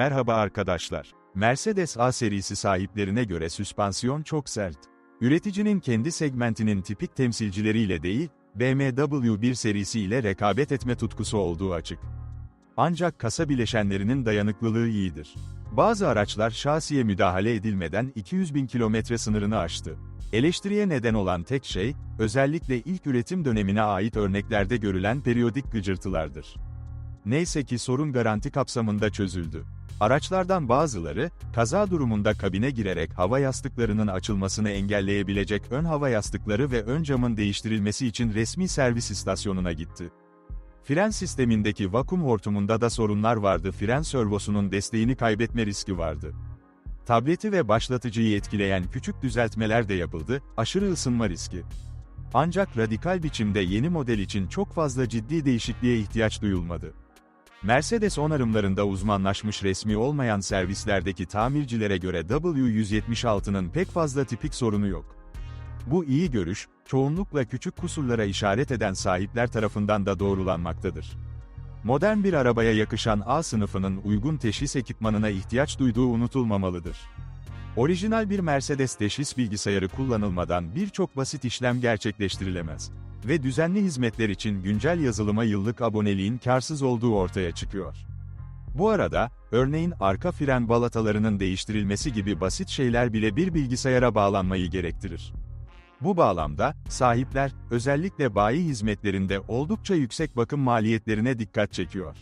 Merhaba arkadaşlar. Mercedes A serisi sahiplerine göre süspansiyon çok sert. Üreticinin kendi segmentinin tipik temsilcileriyle değil, BMW 1 serisiyle rekabet etme tutkusu olduğu açık. Ancak kasa bileşenlerinin dayanıklılığı iyidir. Bazı araçlar şasiye müdahale edilmeden 200 bin kilometre sınırını aştı. Eleştiriye neden olan tek şey, özellikle ilk üretim dönemine ait örneklerde görülen periyodik gıcırtılardır. Neyse ki sorun garanti kapsamında çözüldü. Araçlardan bazıları, kaza durumunda kabine girerek hava yastıklarının açılmasını engelleyebilecek ön hava yastıkları ve ön camın değiştirilmesi için resmi servis istasyonuna gitti. Fren sistemindeki vakum hortumunda da sorunlar vardı fren servosunun desteğini kaybetme riski vardı. Tableti ve başlatıcıyı etkileyen küçük düzeltmeler de yapıldı, aşırı ısınma riski. Ancak radikal biçimde yeni model için çok fazla ciddi değişikliğe ihtiyaç duyulmadı. Mercedes onarımlarında uzmanlaşmış resmi olmayan servislerdeki tamircilere göre W176'nın pek fazla tipik sorunu yok. Bu iyi görüş, çoğunlukla küçük kusurlara işaret eden sahipler tarafından da doğrulanmaktadır. Modern bir arabaya yakışan A sınıfının uygun teşhis ekipmanına ihtiyaç duyduğu unutulmamalıdır. Orijinal bir Mercedes teşhis bilgisayarı kullanılmadan birçok basit işlem gerçekleştirilemez ve düzenli hizmetler için güncel yazılıma yıllık aboneliğin karsız olduğu ortaya çıkıyor. Bu arada, örneğin arka fren balatalarının değiştirilmesi gibi basit şeyler bile bir bilgisayara bağlanmayı gerektirir. Bu bağlamda, sahipler, özellikle bayi hizmetlerinde oldukça yüksek bakım maliyetlerine dikkat çekiyor.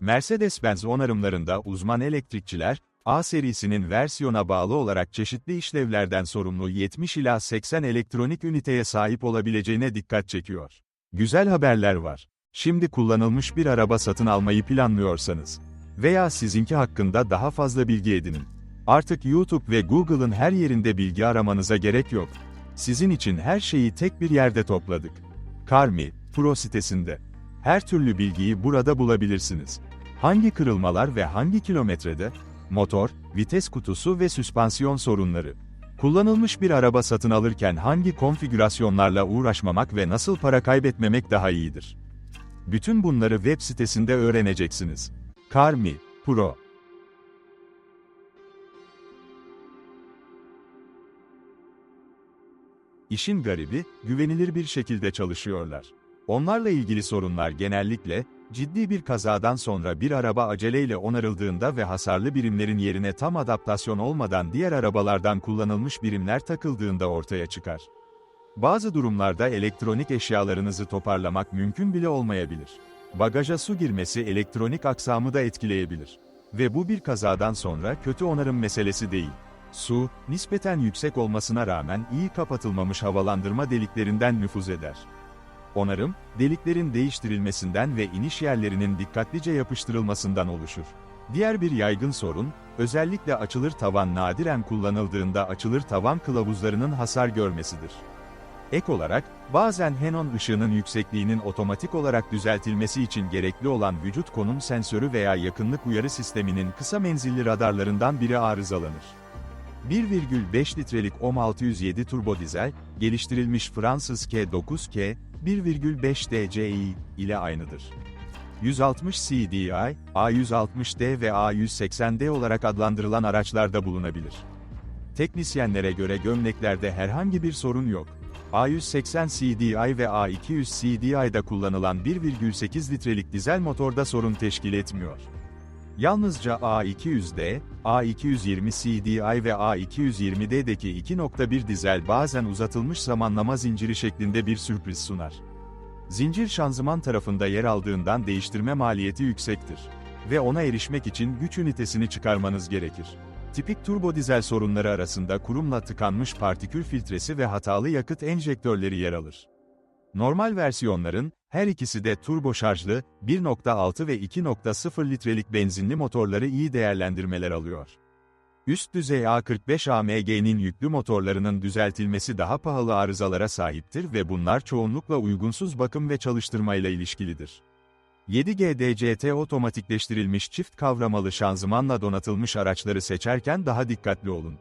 Mercedes-Benz onarımlarında uzman elektrikçiler, A serisinin versiyona bağlı olarak çeşitli işlevlerden sorumlu 70 ila 80 elektronik üniteye sahip olabileceğine dikkat çekiyor. Güzel haberler var. Şimdi kullanılmış bir araba satın almayı planlıyorsanız veya sizinki hakkında daha fazla bilgi edinin. Artık YouTube ve Google'ın her yerinde bilgi aramanıza gerek yok. Sizin için her şeyi tek bir yerde topladık. Carmi, Pro sitesinde. Her türlü bilgiyi burada bulabilirsiniz. Hangi kırılmalar ve hangi kilometrede? Motor, vites kutusu ve süspansiyon sorunları. Kullanılmış bir araba satın alırken hangi konfigürasyonlarla uğraşmamak ve nasıl para kaybetmemek daha iyidir? Bütün bunları web sitesinde öğreneceksiniz. Carmi, Pro İşin garibi, güvenilir bir şekilde çalışıyorlar. Onlarla ilgili sorunlar genellikle, ciddi bir kazadan sonra bir araba aceleyle onarıldığında ve hasarlı birimlerin yerine tam adaptasyon olmadan diğer arabalardan kullanılmış birimler takıldığında ortaya çıkar. Bazı durumlarda elektronik eşyalarınızı toparlamak mümkün bile olmayabilir. Bagaja su girmesi elektronik aksamı da etkileyebilir. Ve bu bir kazadan sonra kötü onarım meselesi değil. Su, nispeten yüksek olmasına rağmen iyi kapatılmamış havalandırma deliklerinden nüfuz eder. Onarım, deliklerin değiştirilmesinden ve iniş yerlerinin dikkatlice yapıştırılmasından oluşur. Diğer bir yaygın sorun, özellikle açılır tavan nadiren kullanıldığında açılır tavan kılavuzlarının hasar görmesidir. Ek olarak, bazen henon ışığının yüksekliğinin otomatik olarak düzeltilmesi için gerekli olan vücut konum sensörü veya yakınlık uyarı sisteminin kısa menzilli radarlarından biri arızalanır. 1,5 litrelik OM 607 turbo dizel, geliştirilmiş Fransız K9K, 1,5 DCI ile aynıdır. 160 CDI, A160D ve A180D olarak adlandırılan araçlarda bulunabilir. Teknisyenlere göre gömleklerde herhangi bir sorun yok. A180 CDI ve A200 CDI'da kullanılan 1,8 litrelik dizel motorda sorun teşkil etmiyor. Yalnızca A200D, A220 CDI ve A220D'deki 2.1 dizel bazen uzatılmış zamanlama zinciri şeklinde bir sürpriz sunar. Zincir şanzıman tarafında yer aldığından değiştirme maliyeti yüksektir. Ve ona erişmek için güç ünitesini çıkarmanız gerekir. Tipik turbo dizel sorunları arasında kurumla tıkanmış partikül filtresi ve hatalı yakıt enjektörleri yer alır. Normal versiyonların, her ikisi de turbo şarjlı, 1.6 ve 2.0 litrelik benzinli motorları iyi değerlendirmeler alıyor. Üst düzey A45 AMG'nin yüklü motorlarının düzeltilmesi daha pahalı arızalara sahiptir ve bunlar çoğunlukla uygunsuz bakım ve çalıştırmayla ilişkilidir. 7G DCT otomatikleştirilmiş çift kavramalı şanzımanla donatılmış araçları seçerken daha dikkatli olun.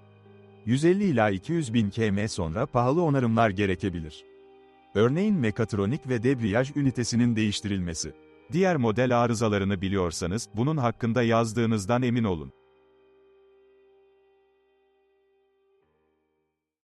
150 ila 200 bin km sonra pahalı onarımlar gerekebilir. Örneğin mekatronik ve debriyaj ünitesinin değiştirilmesi. Diğer model arızalarını biliyorsanız, bunun hakkında yazdığınızdan emin olun.